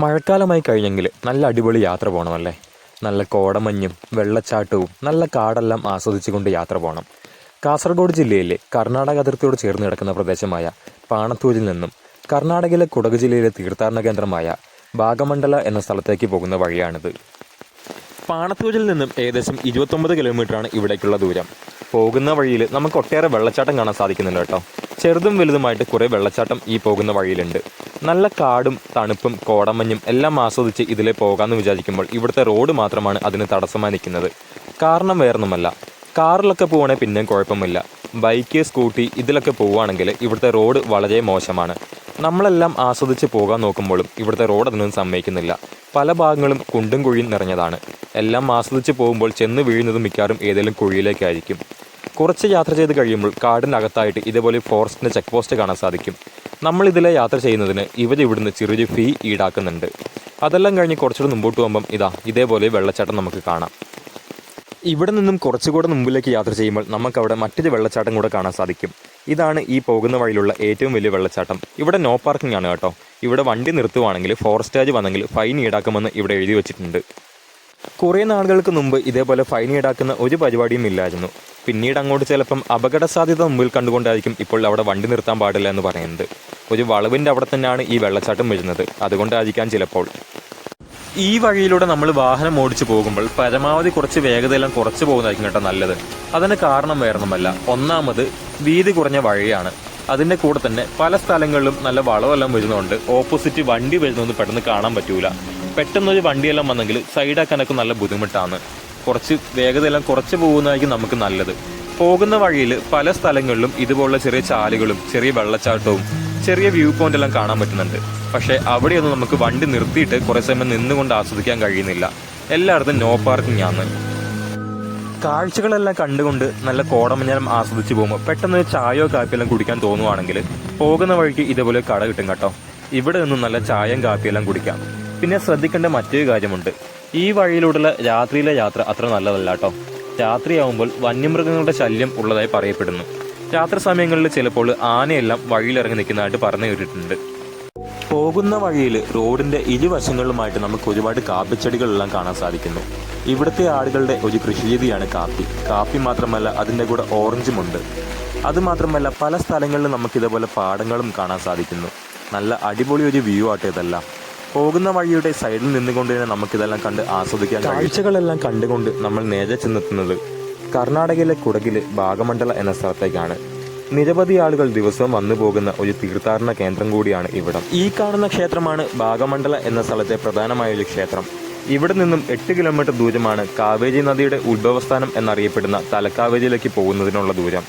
മഴക്കാലമായി കഴിഞ്ഞെങ്കിൽ നല്ല അടിപൊളി യാത്ര പോകണമല്ലേ നല്ല കോടമഞ്ഞും വെള്ളച്ചാട്ടവും നല്ല കാടെല്ലാം ആസ്വദിച്ചുകൊണ്ട് യാത്ര പോകണം കാസർഗോഡ് ജില്ലയിലെ കർണാടക അതിർത്തിയോട് ചേർന്ന് കിടക്കുന്ന പ്രദേശമായ പാണത്തൂരിൽ നിന്നും കർണാടകയിലെ കുടക് ജില്ലയിലെ തീർത്ഥാടന കേന്ദ്രമായ ഭാഗമണ്ഡല എന്ന സ്ഥലത്തേക്ക് പോകുന്ന വഴിയാണിത്. പാണത്തൂരിൽ നിന്നും ഏകദേശം ഇരുപത്തൊമ്പത് കിലോമീറ്ററാണ് ഇവിടേക്കുള്ള ദൂരം. പോകുന്ന വഴിയിൽ നമുക്ക് ഒട്ടേറെ വെള്ളച്ചാട്ടം കാണാൻ സാധിക്കുന്നുണ്ട് കേട്ടോ. ചെറുതും വലുതുമായിട്ട് കുറേ വെള്ളച്ചാട്ടം ഈ പോകുന്ന വഴിയിലുണ്ട്. നല്ല കാടും തണുപ്പും കോടമഞ്ഞും എല്ലാം ആസ്വദിച്ച് ഇതിലെ പോകാമെന്ന് വിചാരിക്കുമ്പോൾ ഇവിടുത്തെ റോഡ് മാത്രമാണ് അതിന് തടസ്സമായി നിൽക്കുന്നത്. കാരണം വേറൊന്നുമല്ല. കാറിലൊക്കെ പോവുകയാണെങ്കിൽ പിന്നെയും കുഴപ്പമില്ല ബൈക്ക് സ്കൂട്ടി ഇതിലൊക്കെ പോവുകയാണെങ്കിൽ ഇവിടുത്തെ റോഡ് വളരെ മോശമാണ്. നമ്മളെല്ലാം ആസ്വദിച്ച് പോകാൻ നോക്കുമ്പോഴും ഇവിടുത്തെ റോഡ് അതിനൊന്നും സമ്മതിക്കുന്നില്ല. പല ഭാഗങ്ങളും കുണ്ടും കുഴിയും നിറഞ്ഞതാണ്. എല്ലാം ആസ്വദിച്ച് പോകുമ്പോൾ ചെന്ന് വീഴുന്നത് മിക്കവാറും ഏതെങ്കിലും കുഴിയിലേക്കായിരിക്കും. കുറച്ച് യാത്ര ചെയ്ത് കഴിയുമ്പോൾ കാടിനകത്തായിട്ട് ഇതേപോലെ ഫോറസ്റ്റിന്റെ ചെക്ക് പോസ്റ്റ് കാണാൻ സാധിക്കും. നമ്മൾ യാത്ര ചെയ്യുന്നതിന് ഇവർ ഇവിടുന്ന് ചെറിയൊരു ഫീ ഈടാക്കുന്നുണ്ട്. അതെല്ലാം കഴിഞ്ഞ് കുറച്ചുകൂടെ മുമ്പോട്ട് പോകുമ്പം ഇതാ ഇതേപോലെ വെള്ളച്ചാട്ടം നമുക്ക് കാണാം. ഇവിടെ നിന്നും കുറച്ചുകൂടെ മുമ്പിലേക്ക് യാത്ര ചെയ്യുമ്പോൾ നമുക്ക് അവിടെ മറ്റൊരു വെള്ളച്ചാട്ടം കൂടെ കാണാൻ സാധിക്കും. ഇതാണ് ഈ പോകുന്ന വഴിയിലുള്ള ഏറ്റവും വലിയ വെള്ളച്ചാട്ടം. ഇവിടെ നോ പാർക്കിംഗ് ആണ് കേട്ടോ. ഇവിടെ വണ്ടി നിർത്തുവാണെങ്കിൽ ഫോറസ്റ്റേജ് വന്നെങ്കിൽ ഫൈൻ ഈടാക്കുമെന്ന് ഇവിടെ എഴുതി വെച്ചിട്ടുണ്ട്. കുറേ നാളുകൾക്ക് മുമ്പ് ഇതേപോലെ ഫൈൻ ഈടാക്കുന്ന ഒരു പരിപാടിയും ഇല്ലായിരുന്നു. പിന്നീട് അങ്ങോട്ട് ചിലപ്പം അപകട സാധ്യത മുമ്പിൽ കണ്ടുകൊണ്ടായിരിക്കും ഇപ്പോൾ അവിടെ വണ്ടി നിർത്താൻ പാടില്ല എന്ന് പറയുന്നത്. ഒരു വളവിന്റെ അവിടെ തന്നെയാണ് ഈ വെള്ളച്ചാട്ടം വരുന്നത്. അതുകൊണ്ടായിരിക്കാം ചിലപ്പോൾ. ഈ വഴിയിലൂടെ നമ്മൾ വാഹനം ഓടിച്ചു പോകുമ്പോൾ പരമാവധി കുറച്ച് വേഗതയെല്ലാം കുറച്ച് പോകുന്നതായിരിക്കും കേട്ടോ നല്ലത്. അതിന് കാരണം വേറൊന്നുമല്ല. ഒന്നാമത് വീതി കുറഞ്ഞ വഴിയാണ്. അതിന്റെ കൂടെ തന്നെ പല സ്ഥലങ്ങളിലും നല്ല വളവെല്ലാം വരുന്നതുകൊണ്ട് ഓപ്പോസിറ്റ് വണ്ടി വരുന്നൊന്നും പെട്ടെന്ന് കാണാൻ പറ്റൂല. പെട്ടെന്നൊരു വണ്ടിയെല്ലാം വന്നെങ്കിൽ സൈഡാക്കാനൊക്കെ നല്ല ബുദ്ധിമുട്ടാണ്. കുറച്ച് വേഗതയെല്ലാം കുറച്ച് പോകുന്നതായിരിക്കും നമുക്ക് നല്ലത്. പോകുന്ന വഴിയിൽ പല സ്ഥലങ്ങളിലും ഇതുപോലുള്ള ചെറിയ ചാലുകളും ചെറിയ വെള്ളച്ചാട്ടവും ചെറിയ വ്യൂ പോയിന്റ് എല്ലാം കാണാൻ പറ്റുന്നുണ്ട്. പക്ഷേ അവിടെയൊന്നും നമുക്ക് വണ്ടി നിർത്തിയിട്ട് കുറേ സമയം നിന്നുകൊണ്ട് ആസ്വദിക്കാൻ കഴിയുന്നില്ല. എല്ലായിടത്തും നോ പാർക്കിംഗ് ആണ്. കാഴ്ചകളെല്ലാം കണ്ടുകൊണ്ട് നല്ല കോടമഞ്ഞാലും ആസ്വദിച്ച് പോകുമ്പോൾ പെട്ടെന്ന് ചായയോ കാപ്പിയെല്ലാം കുടിക്കാൻ തോന്നുവാണെങ്കിൽ പോകുന്ന വഴിക്ക് ഇതേപോലെ കട കിട്ടും കേട്ടോ. ഇവിടെ നിന്നും നല്ല ചായയും കാപ്പിയെല്ലാം കുടിക്കാം. പിന്നെ ശ്രദ്ധിക്കേണ്ട മറ്റൊരു കാര്യമുണ്ട്. ഈ വഴിയിലൂടെയുള്ള രാത്രിയിലെ യാത്ര അത്ര നല്ലതല്ല കേട്ടോ. രാത്രിയാവുമ്പോൾ വന്യമൃഗങ്ങളുടെ ശല്യം ഉള്ളതായി പറയപ്പെടുന്നു. രാത്രി സമയങ്ങളിൽ ചിലപ്പോൾ ആനയെല്ലാം വഴിയിലിറങ്ങി നിൽക്കുന്നതായിട്ട് പറഞ്ഞു കേട്ടിട്ടുണ്ട്. പോകുന്ന വഴിയിൽ റോഡിന്റെ ഇരുവശങ്ങളിലുമായിട്ട് നമുക്ക് ഒരുപാട് കാപ്പിച്ചെടികളെല്ലാം കാണാൻ സാധിക്കുന്നു. ഇവിടുത്തെ ആളുകളുടെ ഒരു കൃഷി രീതിയാണ് കാപ്പി. കാപ്പി മാത്രമല്ല അതിന്റെ കൂടെ ഓറഞ്ചുമുണ്ട് അത് മാത്രമല്ല പല സ്ഥലങ്ങളിലും നമുക്ക് ഇതേപോലെ പാടങ്ങളും കാണാൻ സാധിക്കുന്നു. നല്ല അടിപൊളി ഒരു വ്യൂ ആട്ടെ പോകുന്ന വഴിയുടെ സൈഡിൽ നിന്നുകൊണ്ട് തന്നെ നമുക്കിതെല്ലാം കണ്ട് ആസ്വദിക്കാൻ കാഴ്ചകളെല്ലാം കണ്ടുകൊണ്ട് നമ്മൾ നേരെ ചെന്നെത്തുന്നത് കർണാടകയിലെ കുടകിലെ ഭാഗമണ്ഡല എന്ന സ്ഥലത്തേക്കാണ്. നിരവധി ആളുകൾ ദിവസവും വന്നു പോകുന്ന ഒരു തീർത്ഥാടന കേന്ദ്രം കൂടിയാണ് ഇവിടം. ഈ കാണുന്ന ക്ഷേത്രമാണ് ഭാഗമണ്ഡല എന്ന സ്ഥലത്തെ പ്രധാനമായ ഒരു ക്ഷേത്രം. ഇവിടെ നിന്നും എട്ട് കിലോമീറ്റർ ദൂരമാണ് കാവേരി നദിയുടെ ഉത്ഭവസ്ഥാനം എന്നറിയപ്പെടുന്ന തലക്കാവേരിയിലേക്ക് പോകുന്നതിനുള്ള ദൂരം.